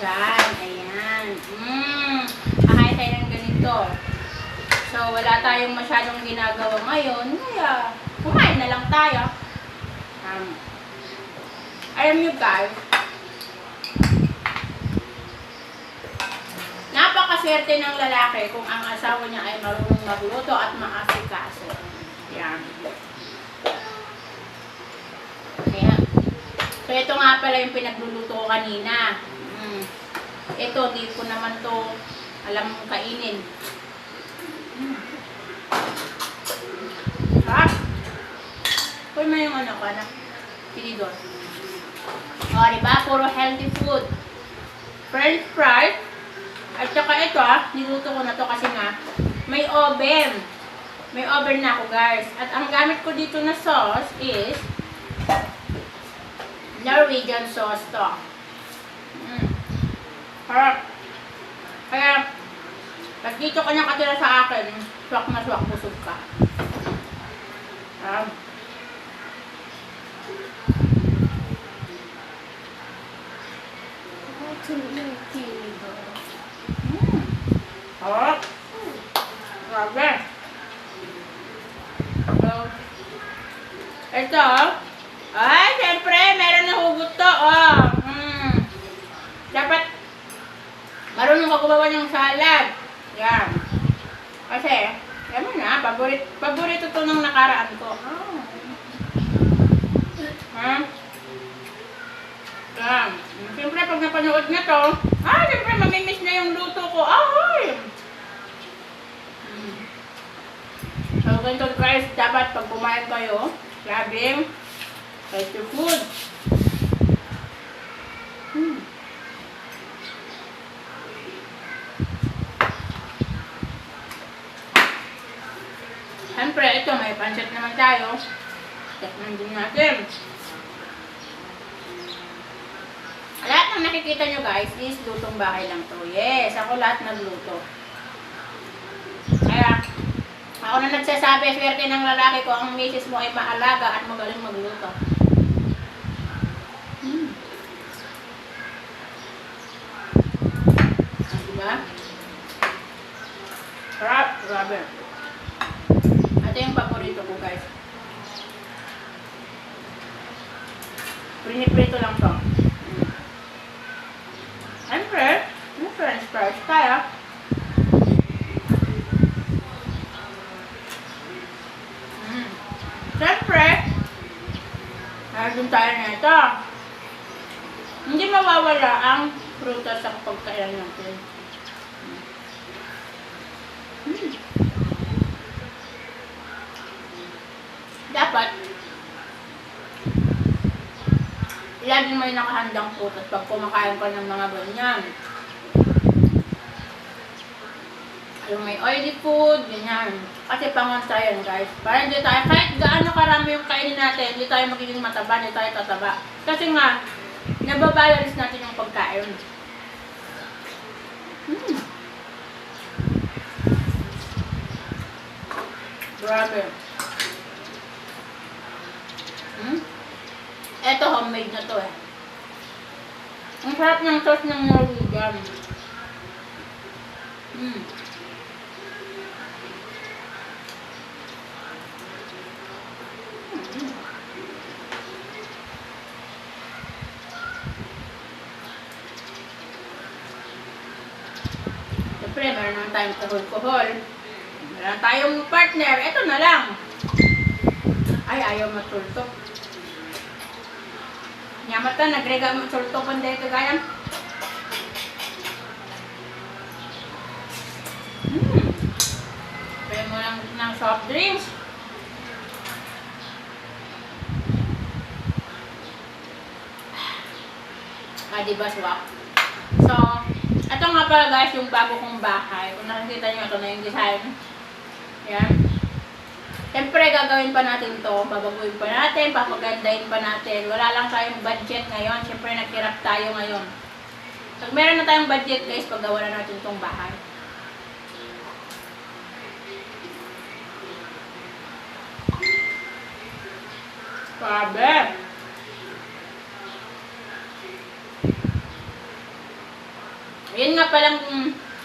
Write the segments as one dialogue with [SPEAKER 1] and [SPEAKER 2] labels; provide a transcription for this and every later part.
[SPEAKER 1] dyan. Ayan. Mmm. Kakain tayo ng ganito. So, wala tayong masyadong ginagawa ngayon. Kaya, kumain na lang tayo. Um, alam nyo guys, napakaswerte ng lalaki kung ang asawa niya ay marunong magluto at maasikaso. Yan. Ayan. So, ito nga pala yung pinagluluto ko kanina. Ito, di ko naman to alam kainin. Mm. Sarap. Kuy mo yung ano ka na. Tinidor. O, diba? Puro healthy food. French fries. At saka ito ah, niluto ko na to kasi nga, may oven. May oven na ako guys. At ang gamit ko dito na sauce is Norwegian sauce to. Harap. Kaya, pag dito ka nakatira sa akin, swak na swak, busog ka. Um, mm. Harap. Grabe. So, ito, ay, syempre, meron na hugot to, oh. Mm. Dapat, gumawa ng salad. Yan. Kasi, alam mo na, paborit, paborito to nung nakaraan ko. Oh. Ha? Yan. Siyempre, pag napanood na to, ah, siyempre, mamimiss na yung luto ko. Mm. So, ganito guys, dapat pag kumain kayo, grabe, healthy food. Hmm. Siyempre, ito, may pancit naman tayo. Tikman din natin. Lahat ng nakikita nyo guys is lutong bahay lang to. Yes, ako lahat nagluto. Kaya, ako na nagsasabi, swerte ng lalaki ko, ang misis mo ay maalaga at magaling magluto. Hmm. Diba? Sarap, grabe. Ito yung paborito ko guys. Prinit-prito lang to. Mm. Siyempre, yung french fries tayo. Mm. Siyempre, nandun tayo na ito. Hindi mawawala ang prutas sa pagkain natin. Mm. Dapat, laging may nakahandang prutas pag kumakain ka ng mga ganyan. Yung may oily food, ganyan. Kasi pangontra yan, guys. Para hindi tayo, kahit gaano karami yung kainin natin, hindi tayo magiging mataba, hindi tayo tataba. Kasi nga, nababalance natin yung pagkain. Hmm. Grabe. Hmm? Eto, homemade na to eh. Ang sarap ng sauce ng Norwegian. Hmm. Siyempre, meron naman tayong kahol-kahol. Meron tayong partner. Ito na lang. Ay, ayaw matultok. Nyamata, nagrega mo tultok ang dito kagayam. Hmm. Pwede mo lang ng soft drinks. Ah, di ba swak? So, ito nga pala guys yung bago kong bahay. Kung nakikita nyo, ito na yung design. Yan. Siyempre, gagawin pa natin to. Babaguhin pa natin, papagandahin pa natin. Wala lang tayong budget ngayon. Siyempre, nagkirap tayo ngayon. Pag meron na tayong budget guys, paggawa na natin tong bahay. Grabe! Yan nga palang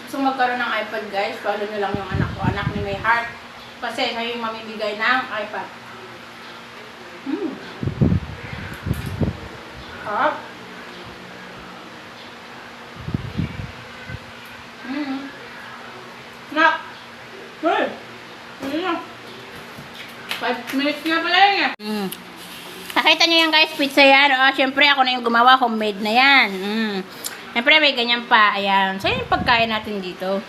[SPEAKER 1] gusto magkaroon ng iPad guys. Follow nyo lang yung anak ko. Anak ni May Heart. Kasi siya yung mamimigay ng iPad. Hmm. Sarap. Hmm. Nak. Hey. Ano na? Five minutes nga pala yun eh. Mm. Nakita nyo yan guys, pizza yan. O, syempre ako na yung gumawa, homemade na yan. Mm. Syempre may ganyan pa. Ayan. So, yun yung pagkain natin dito.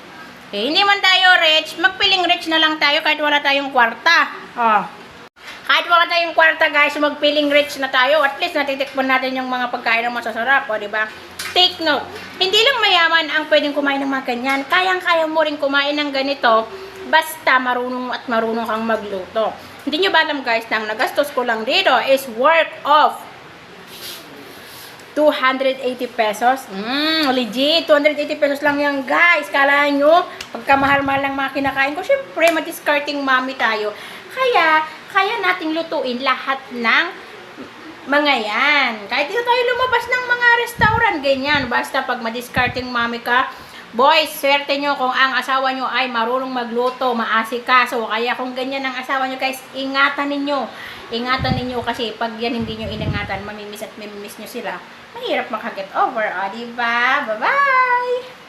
[SPEAKER 1] Okay, hindi man tayo rich, magpiling rich na lang tayo kahit wala tayong kwarta. Oh. Kahit wala tayong kwarta guys, magpiling rich na tayo. At least natitikman natin yung mga pagkain na masasarap. O, di ba? Take note. Hindi lang mayaman ang pwedeng kumain ng mga ganyan. Kayang-kaya mo rin kumain ng ganito basta marunong at marunong kang magluto. Hindi nyo ba alam guys, na ang nagastos ko lang dito is worth of 280 pesos. Mm, legit. 280 pesos lang yan, guys. Kala nyo, pagkamahal-mahal lang mga kinakain ko, syempre, madiscarding mommy tayo. Kaya, kaya nating lutuin lahat ng mga yan. Kahit dito tayo lumabas ng mga restaurant, ganyan. Basta pag madiscarding mommy ka, boys, swerte nyo kung ang asawa nyo ay marunong magluto, maasikaso. Kaya kung ganyan ang asawa nyo, guys, ingatan ninyo. Ingatan ninyo kasi pag yan hindi nyo iningatan, mamimiss at mamimiss nyo sila. Mahirap makaget over, o, diba? Bye-bye!